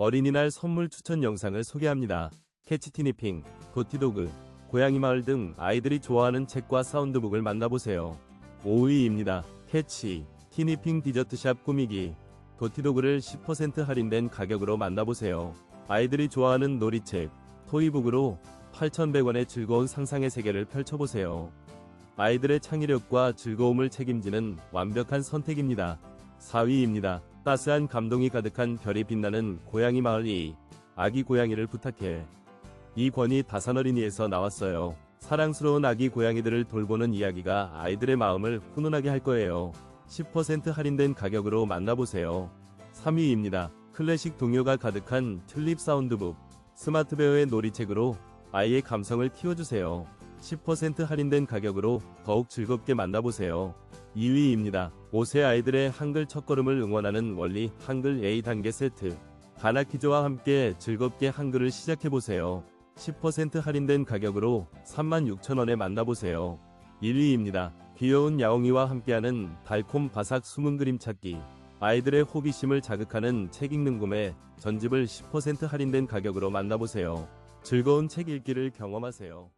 어린이날 선물 추천 영상을 소개합니다. 캐치티니핑, 도티도그, 고양이 마을 등 아이들이 좋아하는 책과 사운드북을 만나보세요. 5위입니다. 캐치, 티니핑 디저트샵 꾸미기, 도티도그를 10% 할인된 가격으로 만나보세요. 아이들이 좋아하는 놀이책, 토이북으로 8,100원의 즐거운 상상의 세계를 펼쳐보세요. 아이들의 창의력과 즐거움을 책임지는 완벽한 선택입니다. 4위입니다. 따스한 감동이 가득한 별이 빛나는 고양이 마을 2. 아기 고양이를 부탁해. 이 권이 다산 어린이에서 나왔어요. 사랑스러운 아기 고양이들을 돌보는 이야기가 아이들의 마음을 훈훈하게 할 거예요. 10% 할인된 가격으로 만나보세요. 3위입니다. 클래식 동요가 가득한 튤립 사운드북. 스마트 베어의 놀이책으로 아이의 감성을 키워주세요. 10% 할인된 가격으로 더욱 즐겁게 만나보세요. 2위입니다. 5세 아이들의 한글 첫걸음을 응원하는 원리 한글 A 단계 세트. 가나키즈와 함께 즐겁게 한글을 시작해보세요. 10% 할인된 가격으로 36,000원에 만나보세요. 1위입니다. 귀여운 야옹이와 함께하는 달콤 바삭 숨은 그림 찾기. 아이들의 호기심을 자극하는 책 읽는 구매 전집을 10% 할인된 가격으로 만나보세요. 즐거운 책 읽기를 경험하세요.